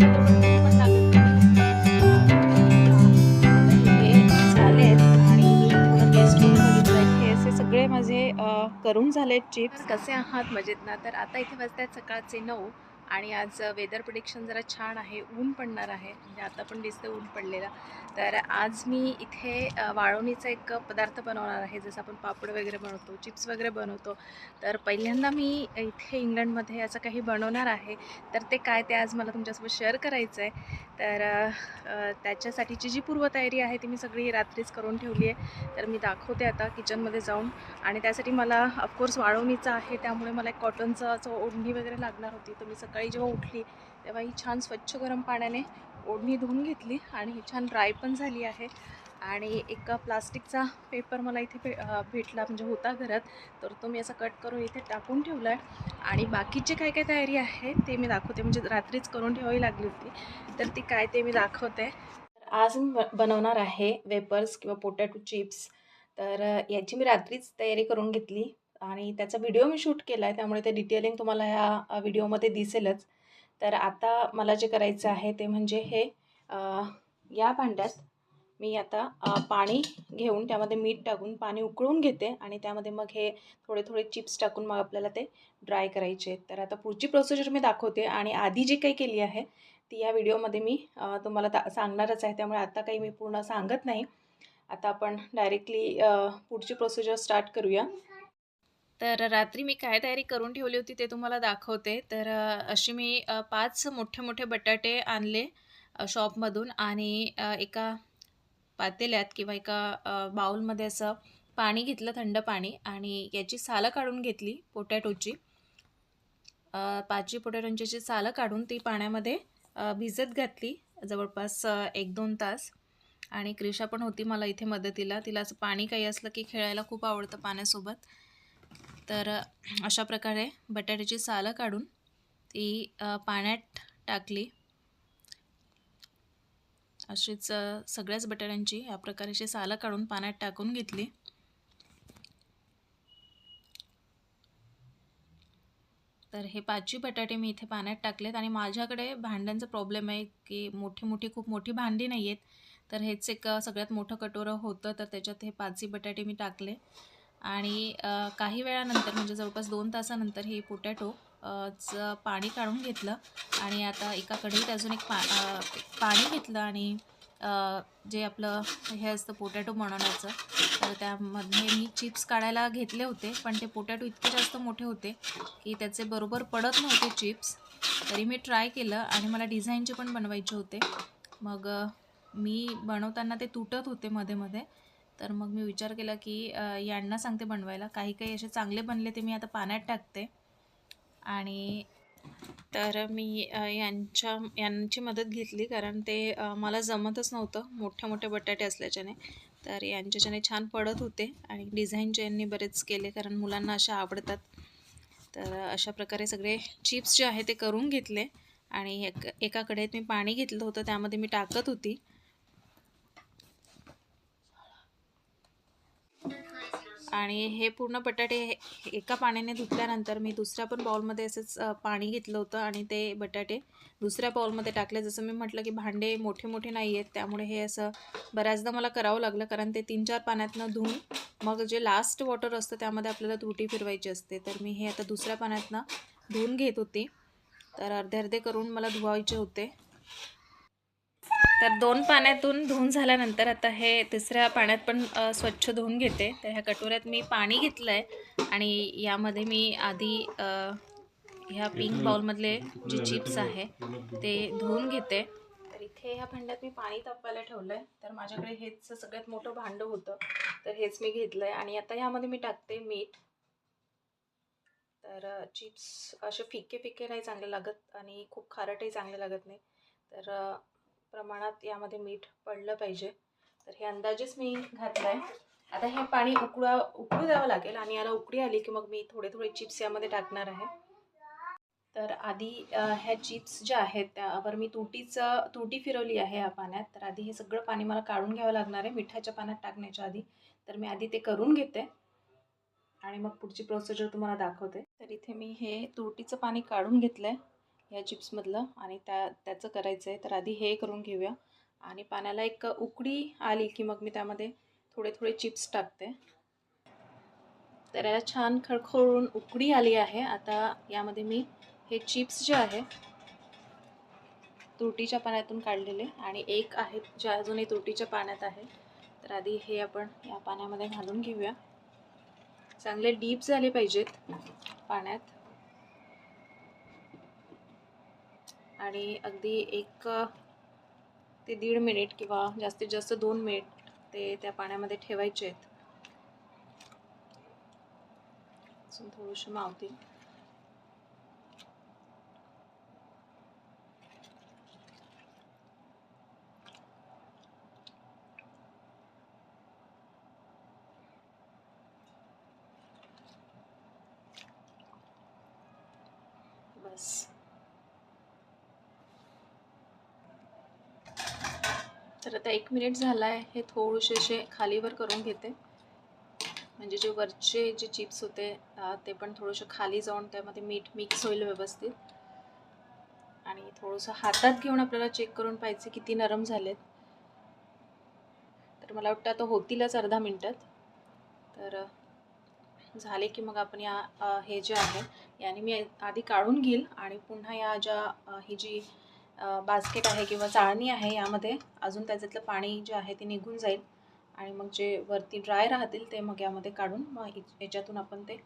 करून हे. असे सगळे माझे अ, करून झालेत चिप्स कसे आहात मजेत ना? तर आता इथे वाजतात सकाळचे नऊ. आणि आज वेदर प्रिडिक्शन जरा छान आहे ऊन पडणार आहे म्हणजे आता पण दिसतं ऊन पडलेलं. तर आज मी इथे वाळवणीचा एक पदार्थ बनवणार आहे जसं आपण पापड वगैरे बनवतो चिप्स वगैरे बनवतो. तर पहिल्यांदा मी इथे इंग्लंडमध्ये असं काही बनवणार आहे तर ते काय ते आज मला तुमच्यासोबत शेअर करायचं आहे तर त्याच्यासाठीची जी पूर्वतयारी आहे ती मी सगळी रात्रीच करून ठेवली आहे. तर मी दाखवते आता किचनमध्ये जाऊन. आणि त्यासाठी मला ऑफकोर्स वाळवणीचा आहे त्यामुळे मला एक कॉटनचं असं ओढणी वगैरे लागणार होती तर मी सकाळी जेव्हा उठली तेव्हा ही छान स्वच्छ गरम पाण्याने ओढणी धुवून घेतली आणि ही छान ड्राय पण झाली आहे. आणि एक प्लास्टिकचा पेपर मला इथे भे भेटला म्हणजे होता घरात. तर तो मी असं कट करून इथे टाकून ठेवला आहे आणि बाकीची काय काय तयारी आहे ते मी दाखवते. म्हणजे रात्रीच करून ठेवावी लागली होती. तर ती काय ते मी दाखवते. आज मी ब- बनवणार आहे वेपर्स किंवा पोटॅटो चिप्स. तर याची मी रात्रीच तयारी करून घेतली. आणि त्याचा व्हिडिओ मी शूट केला आहे त्यामुळे ते डिटेलिंग तुम्हाला ह्या व्हिडिओमध्ये दिसेलच. तर आता मला जे करायचं आहे ते म्हणजे हे या भांड्यात मी आता पाणी घेऊन त्यामध्ये मीठ टाकून पाणी उकळून घेते आणि त्यामध्ये मग हे थोडे थोडे चिप्स टाकून मग आपल्याला ते ड्राय करायचे. आहेत. तर आता पुढची प्रोसिजर मी दाखवते आणि आधी जी काही केली आहे ती या व्हिडिओमध्ये मी तुम्हाला दा सांगणारच आहे. त्यामुळे आता काही मी पूर्ण सांगत नाही. आता आपण डायरेक्टली पुढची प्रोसिजर स्टार्ट करूया. तर रात्री मी काय तयारी करून ठेवली होती ते तुम्हाला दाखवते. तर अशी मी पाच मोठे मोठे बटाटे आणले शॉपमधून आणि एका पातेल्यात किंवा एका बाऊलमध्ये असं पाणी घेतलं थंड पाणी आणि याची सालं काढून घेतली पोटॅटोची. पाचवी पोटॅटोची सालं काढून ती पाण्यामध्ये भिजत घातली जवळपास एक दोन तास. आणि क्रिशा पण होती मला इथे मदतीला तिला असं पाणी काही असलं की खेळायला खूप आवडतं पाण्यासोबत. तर अशा प्रकारे बटाट्याची सालं काढून ती पाण्यात टाकली. अशीच सगळ्याच बटाट्यांची या प्रकारची सालं काढून पाण्यात टाकून घेतली. तर हे पाचवी बटाटे मी इथे पाण्यात टाकलेत आणि माझ्याकडे भांड्यांचा प्रॉब्लेम आहे की मोठी मोठी खूप मोठी भांडी नाही आहेत तर हेच एक सगळ्यात मोठं कटोरं होतं तर त्याच्यात हे पाचही बटाटे मी टाकले. आणि काही वेळानंतर म्हणजे जवळपास दोन तासानंतर हे पोटॅटो चं पाणी काढून घेतलं आणि आता एका कढईत अजून एक पा पाणी घेतलं आणि जे आपलं हे असतं पोटॅटो बनवण्याचं तर त्यामध्ये मी चिप्स काढायला घेतले होते पण ते पोटॅटो इतके जास्त मोठे होते की त्याचे बरोबर पडत नव्हते चिप्स. तरी मी ट्राय केलं आणि मला डिझाईनचे पण बनवायचे होते. मग मी बनवताना ते तुटत होते मध्ये मध्ये तर मग मी विचार केला की यांना सांगते बनवायला. काही काही असे चांगले बनले ते मी आता पाण्यात टाकते. आणि तर मी यांच्या यांची मदत घेतली कारण ते मला जमतच नव्हतं मोठ्या मोठ्या बटाटे असल्याच्याने. तर यांच्याच्याने छान पडत होते आणि डिझाईनचे यांनी बरेच केले कारण मुलांना अशा आवडतात. तर अशा प्रकारे सगळे चिप्स जे आहे ते करून घेतले आणि एक एका कढईत मी पाणी घेतलं होतं त्यामध्ये मी टाकत होती. आणि हे पूर्ण बटाटे हे- एका पाण्याने धुतल्यानंतर मी दुसऱ्या पण बाउलमध्ये असंच पाणी घेतलं होतं आणि ते बटाटे दुसऱ्या बाउलमध्ये टाकले. जसं मी म्हटलं की भांडे मोठे मोठे नाही आहेत त्यामुळे हे असं बऱ्याचदा मला करावं लागलं कारण ते तीन चार पाण्यातनं धुवून मग जे लास्ट वॉटर असतं त्यामध्ये आपल्याला तुरटी फिरवायची असते. तर मी हे आता दुसऱ्या पाण्यातनं धुवून घेत होते. तर अर्धे अर्धे करून मला धुवायचे होते. तर दोन पाण्यातून धुवून झाल्यानंतर आता हे तिसऱ्या पाण्यात पण स्वच्छ धुवून घेते. तर ह्या कटोऱ्यात मी पाणी घेतलं आहे आणि यामध्ये मी आधी ह्या पिंक बाउलमधले जे चिप्स आहे ते धुवून घेते. तर इथे ह्या भांड्यात मी पाणी तापवायला ठेवलं आहे तर माझ्याकडे हेच सगळ्यात मोठं भांडं होतं. तर हेच मी घेतलं आहे आणि आता ह्यामध्ये मी टाकते मीठ. तर चिप्स असे फिके फिके नाही चांगले लागत आणि खूप खारटही चांगले लागत नाही. तर प्रमाणात यामध्ये मीठ पडलं पाहिजे. तर हे अंदाजेच मी घातलं आहे आता हे पाणी उकळा उकळू द्यावं लागेल आणि याला उकळी आली की मग मी थोडे थोडे चिप्स यामध्ये टाकणार आहे. तर आधी ह्या चिप्स ज्या आहेत त्यावर मी तुटीचं तुटी फिरवली आहे या पाण्यात. तर आधी हे सगळं पाणी मला काढून घ्यावं लागणार आहे मिठाच्या पाण्यात टाकण्याच्या आधी. तर मी आधी ते करून घेते. आणि मग पुढची प्रोसिजर तुम्हाला दाखवते. तर इथे मी हे तुरटीचं पाणी काढून घेतलं आहे ह्या चिप्समधलं आणि त्या त्याचं करायचं आहे तर आधी हे करून घेऊया. आणि पाण्याला एक उकडी आली की मग मी त्यामध्ये थोडे थोडे चिप्स टाकते. तर याला छान खळखळून उकडी आली आहे. आता यामध्ये मी हे चिप्स जे आहे तुरटीच्या पाण्यातून काढलेले. आणि एक आहेत जे अजूनही तुरटीच्या पाण्यात आहे. तर आधी हे आपण या पाण्यामध्ये घालून घेऊया. चांगले डीप झाले पाहिजेत पाण्यात. आणि अगदी एक ते दीड मिनिट किंवा जास्तीत जास्त दोन मिनिट ते त्या पाण्यामध्ये ठेवायचे आहेत. अजून मावतील. तर आता एक मिनिट झाला आहे हे थोडेसे असे खालीवर करून घेते. म्हणजे जे वरचे जे चिप्स होते ते पण थोडंसं खाली जाऊन त्यामध्ये मीठ मिक्स होईल व्यवस्थित. आणि थोडंसं हातात घेऊन आपल्याला चेक करून पाहिजे किती नरम झालेत. तर मला वाटतं आता होतीलच अर्धा मिनटात. तर झाले की मग आपण या हे जे आहे याने मी आधी काढून घेईल आणि पुन्हा या ज्या ही जी बास्केट आहे किंवा चाळणी आहे यामध्ये. अजून त्याच्यातलं पाणी जे आहे ते निघून जाईल. आणि मग जे वरती ड्राय राहतील ते मग यामध्ये काढून मग याच्यातून आपण ते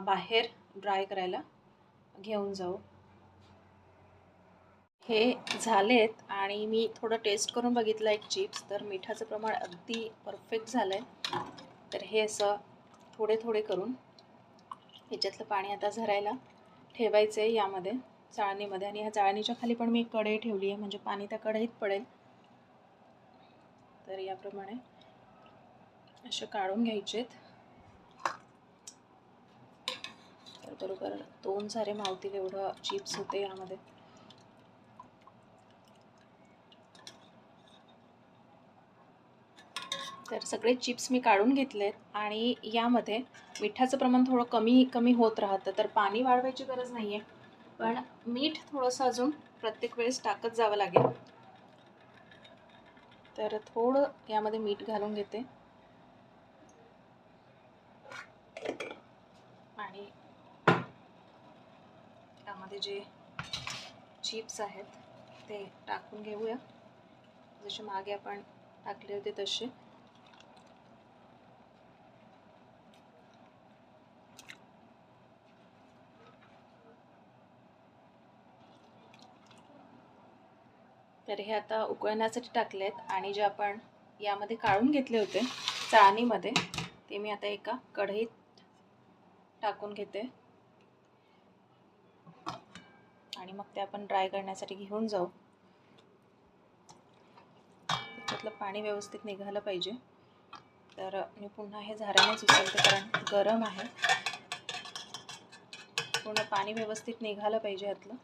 बाहेर ड्राय करायला घेऊन जाऊ. हे झालेत आणि मी थोडं टेस्ट करून बघितलं एक चिप्स. तर मिठाचं प्रमाण अगदी परफेक्ट झालं आहे तर हे असं थोडे थोडे करून ह्याच्यातलं पाणी आता झरायला ठेवायचं आहे यामध्ये. चाळणीमध्ये आणि ह्या चाळणीच्या खाली पण मी एक कढई ठेवली आहे म्हणजे पाणी त्या कढईत पडेल. तर याप्रमाणे असे काढून घ्यायचेत. तर बरोबर दोन सारे मावतील एवढं चिप्स होते यामध्ये. तर सगळे चिप्स मी काढून घेतलेत आणि यामध्ये मिठाचं प्रमाण थोडं कमी कमी होत राहतं तर पाणी वाढवायची गरज नाही आहे पण मीठ थोडंसं अजून प्रत्येक वेळेस टाकत जावं लागेल. तर थोडं यामध्ये मीठ घालून घेते. आणि त्यामध्ये जे चिप्स आहेत ते टाकून घेऊया. जसे मागे आपण टाकले होते तसे. तर हे आता उकळण्यासाठी आहेत आणि जे आपण यामध्ये काढून घेतले होते चाळणीमध्ये ते मी आता एका कढईत टाकून घेते. आणि मग ते आपण ड्राय करण्यासाठी घेऊन जाऊ. त्यातलं पाणी व्यवस्थित निघालं पाहिजे. तर मी पुन्हा हे झाऱ्यानेच उचलते कारण गरम आहे. पूर्ण पाणी व्यवस्थित निघालं पाहिजे यातलं.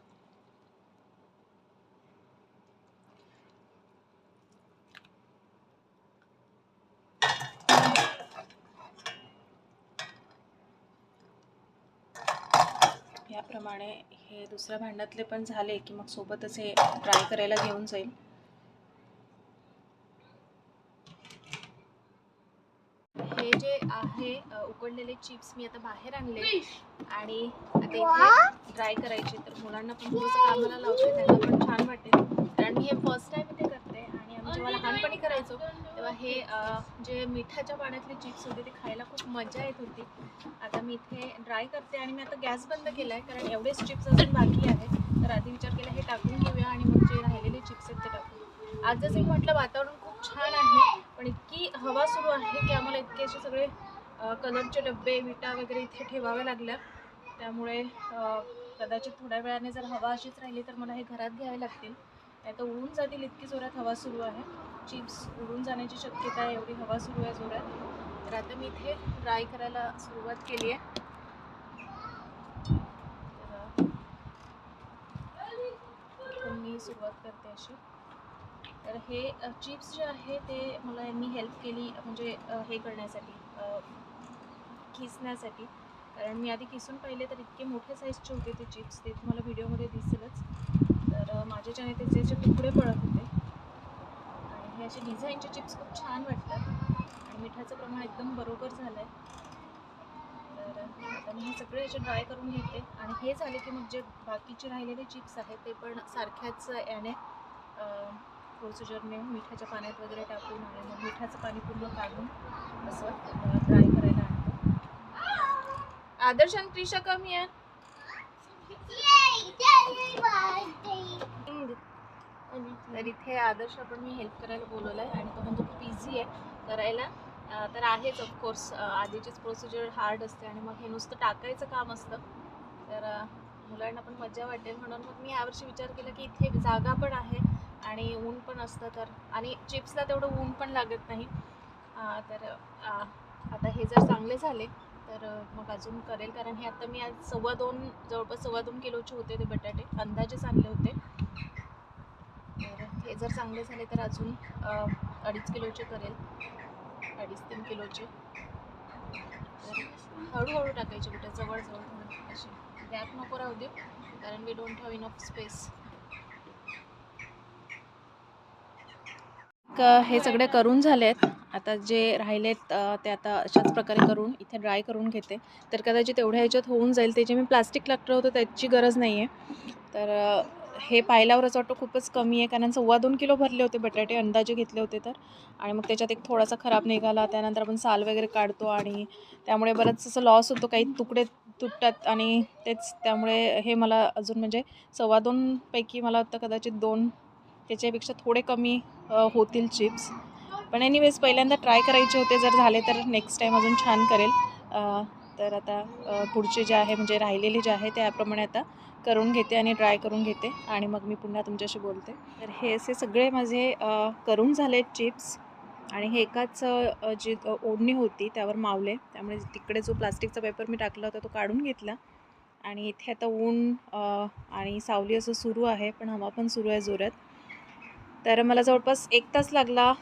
याप्रमाणे हे दुसऱ्या भांड्यातले पण झाले की मग सोबतच हे फ्राय करायला घेऊन जाईल. हे जे आहे उकडलेले चिप्स मी आता बाहेर आणले आणि ड्राय करायचे तर मुलांना पण थोडंसं कामाला लावते त्यांना पण छान वाटेल. कारण मी हे फर्स्ट टाइम इथे करते आणि आम्ही जेव्हा लहानपणी करायचो तेव्हा हे जे मिठाच्या पाण्यातले चिप्स होते ते खायला खूप मजा येत होती. आता मी इथे ड्राय करते आणि मी आता गॅस बंद केला आहे कारण एवढेच चिप्स अजून बाकी आहेत. तर आधी विचार केला हे टाकून घेऊया आणि मग जे राहिलेले चिप्स आहेत ते टाकू आज जसं मी म्हटलं वातावरण खूप छान आहे पण इतकी हवा सुरू आहे की आम्हाला इतके असे सगळे कलरचे डब्बे विटा वगैरे इथे ठेवावे लागल्या. त्यामुळे कदाचित थोड्या वेळाने जर हवा अशीच राहिली तर मला हे घरात घ्यावे लागतील. नाही तर उडून जातील इतकी जोरात हवा सुरू आहे. चिप्स उडून जाण्याची शक्यता आहे एवढी हवा सुरू आहे जोरात. तर आता मी इथे ड्राय करायला सुरुवात केली आहे मी सुरुवात करते अशी. तर हे चिप्स जे आहे ते मला यांनी हेल्प केली म्हणजे हे करण्यासाठी खिसण्यासाठी. कारण मी आधी किसून पाहिले तर इतके मोठे साईजचे होते ते चिप्स ते तुम्हाला व्हिडिओमध्ये दिसेलच. तर अ, त्याचे जे तुकडे पडत होते. आणि हे असे डिझाईनचे चिप्स खूप छान वाटतात. आणि मिठाचं प्रमाण एकदम बरोबर झालं आहे तर आता मी हे सगळे असे ड्राय करून घेते. आणि हे झाले की मग जे बाकीचे राहिलेले चिप्स आहेत ते पण सारख्याच याने प्रोसिजरने मिठाच्या पाण्यात वगैरे टाकून आणि मग मिठाचं पाणी पूर्ण काढून असं ड्राय करायला आणतो. आदर्श आणि त्रिशा कमी आहे तर इथे आदर्श पण मी हेल्प करायला बोलवलं आहे आणि तो म्हणतो खूप इझी आहे करायला. तर आहेच ऑफकोर्स आधीचीच प्रोसिजर हार्ड असते आणि मग हे नुसतं टाकायचं काम असतं. तर मुलांना पण मजा वाटेल म्हणून मग मी यावर्षी विचार केला की इथे जागा पण आहे आणि ऊन पण असतं तर आणि चिप्सला तेवढं ऊन पण लागत नाही. तर आता हे जर चांगले झाले तर मग अजून करेल. कारण हे आता मी आज सव्वा दोन जवळपास सव्वा दोन किलोचे होते ते बटाटे. अंदाजेच आणले होते. तर हे जर चांगले झाले तर अजून अडीच किलोचे करेल. अडीच तीन किलोचे. तर हळूहळू टाकायचे कुठे? जवळजवळ थोडं असे. गॅप नको राहू दे कारण we don't have enough space. हे सगळे करून झाले आहेत आता जे राहिलेत ते आता अशाच प्रकारे करून इथे ड्राय करून घेते. तर कदाचित एवढ्या ह्याच्यात होऊन जाईल ते जे मी प्लास्टिक लागलं होतं त्याची गरज नाही आहे तर हे पाहिल्यावर असं वाटतं खूपच कमी आहे कारण सव्वा दोन किलो भरले होते बटाटे अंदाजे घेतले होते तर. आणि मग त्याच्यात एक थोडासा खराब निघाला त्यानंतर आपण साल वगैरे काढतो आणि त्यामुळे बरंच असं लॉस होतो. काही तुकडे तुटतात आणि तेच त्यामुळे हे मला अजून म्हणजे सव्वा दोनपैकी मला वाटतं कदाचित दोन त्याच्यापेक्षा थोडे कमी होतील चिप्स पण एनिवेज पहिल्यांदा ट्राय करायचे होते. जर झाले तर नेक्स्ट टाईम अजून छान करेल. तर आता पुढचे जे आहे म्हणजे राहिलेले जे आहे त्याप्रमाणे आता करून घेते आणि ट्राय करून घेते. आणि मग मी पुन्हा तुमच्याशी बोलते. तर हे असे सगळे माझे करून झाले चिप्स आणि हे एकाच जी ओढणी होती त्यावर मावले. त्यामुळे तिकडे जो प्लास्टिकचा पेपर मी टाकला होता तो काढून घेतला. आणि इथे आता ऊन आणि सावली असं सुरू आहे पण हवा पण सुरू आहे जोरात. तर मला जवळपास एक तास लागला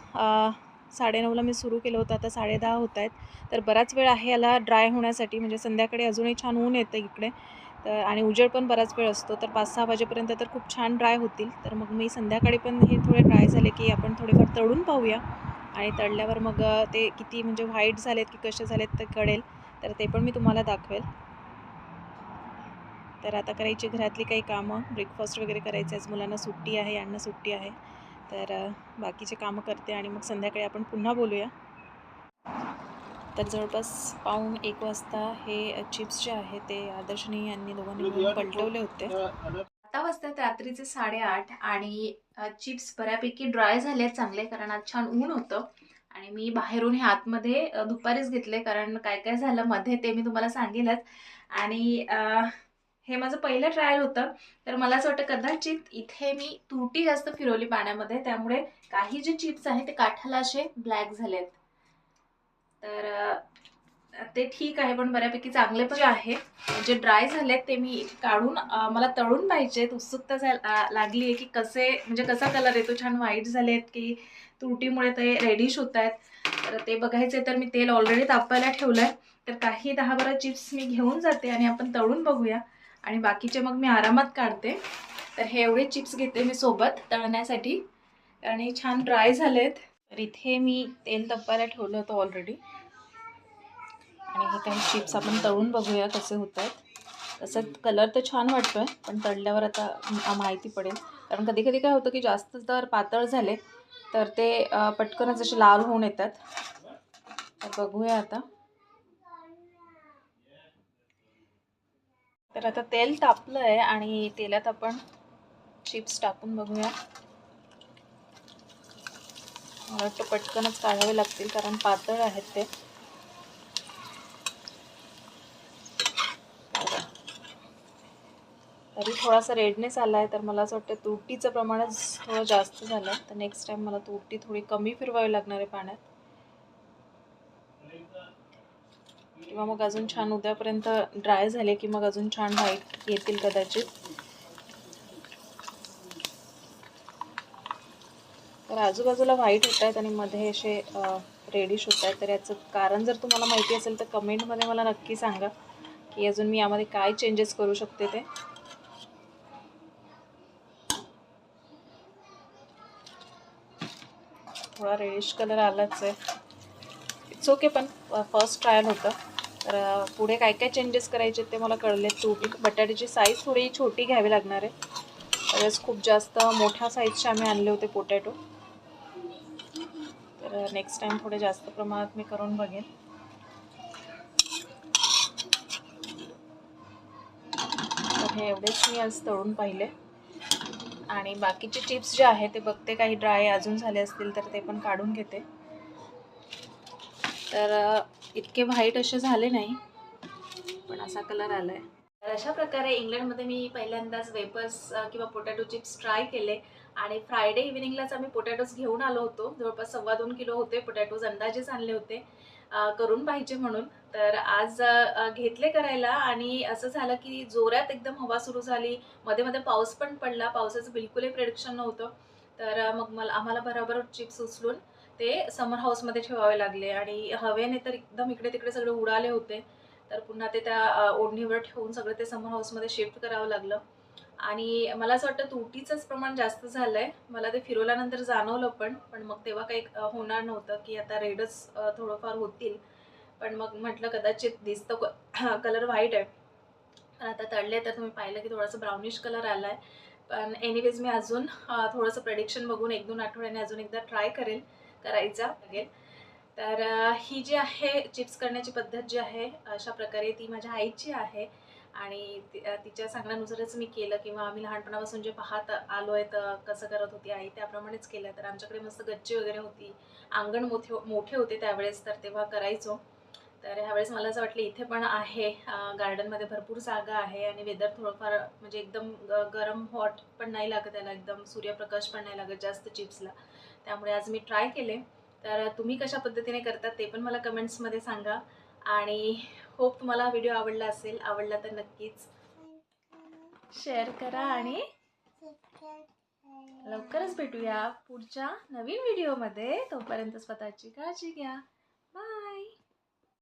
साडेनऊला मी सुरू केलं होतं आता साडेदहा होत आहेत तर बराच वेळ आहे याला ड्राय होण्यासाठी म्हणजे संध्याकाळी अजूनही छान ऊन येतं इकडे. तर आणि उजेड पण बराच वेळ असतो तर पाच सहा वाजेपर्यंत तर खूप छान ड्राय होतील. तर मग मी संध्याकाळी पण हे थोडे ड्राय झाले की आपण थोडेफार तळून पाहूया. आणि तळल्यावर मग ते किती म्हणजे व्हाईट झालेत की कसे झालेत ते कळेल. तर ते पण मी तुम्हाला दाखवेल. तर आता करायची घरातली काही कामं ब्रेकफास्ट वगैरे करायचं आज मुलांना सुट्टी आहे यांना सुट्टी आहे. तर बाकीचे कामं करते आणि मग संध्याकाळी आपण पुन्हा बोलूया. तर जवळपास पाऊण एक वाजता हे चिप्स जे आहे ते आदर्शनी यांनी दोघांनी मिळून पलटवले होते. आता वाजतात रात्रीचे साडेआठ आणि चिप्स बऱ्यापैकी ड्राय झाले आहेत चांगले कारण आज छान ऊन होतं. आणि मी बाहेरून हे आतमध्ये दुपारीच घेतले कारण काय काय झालं मध्ये ते मी तुम्हाला सांगेलच. आणि हे माझं पहिलं ट्रायल होतं. तर मला असं वाटतं कदाचित इथे मी तुरटी जास्त फिरवली पाण्यामध्ये त्यामुळे काही जे चिप्स आहेत ते काठाला असे ब्लॅक झालेत. तर ते ठीक आहे पण बऱ्यापैकी चांगले पण आहे. जे ड्राय झालेत ते मी काढून मला तळून पाहिजेत उत्सुकता लागली आहे की कसे म्हणजे कसा कलर येतो? छान व्हाईट झालेत की तुरटीमुळे ते रेडिश होत आहेत. तर ते बघायचे तर मी तेल ऑलरेडी तापायला ठेवलं आहे तर काही दहा बारा चिप्स मी घेऊन जाते आणि आपण तळून बघूया. आणि बाकीचे मग मी आरामात काढते. तर हे एवढे चिप्स घेते मी सोबत तळण्यासाठी. कारण हे छान ड्राय झालेत. तर इथे मी तेल तप्पायला ठेवलं होतं ऑलरेडी आणि हे काही चिप्स आपण तळून बघूया कसे होत आहेत तसं कलर तर छान वाटतोय पण तळल्यावर आता माहिती पडेल. कारण कधी कधी काय होतं की जास्त जर पातळ झाले तर ते पटकनच असे लाल होऊन येतात. तर बघूया आता. तर आता तेल तापलं आहे आणि तेलात आपण चिप्स टाकून बघूया. मला वाटतं पटकनच काढावे लागतील कारण पातळ आहेत ते. तरी थोडासा रेडनेस आला आहे तर मला असं वाटतं तुरटीचं प्रमाणच थोडं जास्त झालं तर नेक्स्ट टाईम मला तुरटी थोडी कमी फिरवावी लागणार आहे पाण्यात. किंवा मग अजून छान उद्यापर्यंत ड्राय झाले की मग अजून छान व्हाईट येतील कदाचित. तर आजूबाजूला व्हाईट होत आहेत आणि मध्ये असे रेडिश होत आहेत. तर याचं कारण जर तुम्हाला माहिती असेल तर कमेंटमध्ये मला नक्की सांगा की अजून मी यामध्ये काय चेंजेस करू शकते ते. थोडा रेडिश कलर आलाच आहे. इट्स ओके पण फर्स्ट ट्रायल होतं. तर पुढे काय काय चेंजेस करायचे ते मला कळले तुटी बटाट्याची साईज थोडी छोटी घ्यावी लागणार आहे. त्यावेळेस खूप जास्त मोठ्या साईजचे आम्ही आणले होते पोटॅटो तर नेक्स्ट टाईम थोडे जास्त प्रमाणात मी करून बघेन. तर हे एवढेच मी आज तळून पाहिले. आणि बाकीचे चिप्स जे आहे ते बघते काही ड्राय अजून झाले असतील तर ते पण काढून घेते. तर इतके व्हाईट असे झाले नाही पण असा कलर आला आहे तर अशा प्रकारे इंग्लंडमध्ये मी पहिल्यांदाच वेपर्स किंवा पोटॅटो चिप्स ट्राय केले. आणि फ्रायडे इव्हिनिंगलाच आम्ही पोटॅटोज घेऊन आलो होतो. जवळपास सव्वा दोन किलो होते पोटॅटोज अंदाजेच आणले होते करून पाहिजे म्हणून. तर आज घेतले करायला आणि असं झालं की जोरात एकदम हवा सुरू झाली. मध्ये मध्ये पाऊस पण पडला. पावसाचं बिलकुलही प्रेडिक्शन नव्हतं. तर मग मला आम्हाला बरोबर चिप्स उचलून ते समर हाऊसमध्ये ठेवावे लागले. आणि हवेने तर एकदम इकडे तिकडे सगळे उडाले होते. तर पुन्हा ते त्या ओढणीवर ठेवून सगळं ते समर हाऊसमध्ये शिफ्ट करावं लागलं. आणि मला असं वाटतं तुटीचंच प्रमाण जास्त झालं आहे मला ते फिरवल्यानंतर जाणवलं पण पण मग तेव्हा काही होणार नव्हतं की आता रेडच थोडंफार होतील. पण मग म्हटलं कदाचित दिसतं कलर व्हाईट आहे. पण आता तळले तर तुम्ही पाहिलं की थोडंसं ब्राउनिश कलर आला आहे पण एनिवेज मी अजून थोडंसं प्रेडिक्शन बघून एक दोन आठवड्याने अजून एकदा ट्राय करेल. करायचा लागेल तर ही जी आहे चिप्स करण्याची पद्धत जी आहे अशा प्रकारे ती माझ्या आईची आहे आणि तिच्या सांगण्यानुसारच मी केलं किंवा आम्ही लहानपणापासून जे पाहत आलो आहे तर कसं करत होती आई त्याप्रमाणेच केलं. तर आमच्याकडे मस्त गच्ची वगैरे होती. अंगण मोठे मोठे होते त्यावेळेस तर तेव्हा करायचो. तर ह्यावेळेस मला असं वाटलं इथे पण आहे. गार्डनमध्ये भरपूर जागा आहे आणि वेदर थोडंफार म्हणजे एकदम ग- गरम हॉट पण नाही लागत त्याला एकदम सूर्यप्रकाश पण नाही लागत जास्त चिप्सला त्यामुळे आज मी ट्राय केले. तर तुम्ही कशा पद्धतीने करतात ते पण मला कमेंट्समध्ये सांगा. आणि होप तुम्हाला व्हिडिओ आवडला असेल आवडला तर नक्कीच शेअर करा आणि लवकरच भेटूया पुढच्या नवीन व्हिडिओमध्ये तोपर्यंत स्वतःची काळजी घ्या.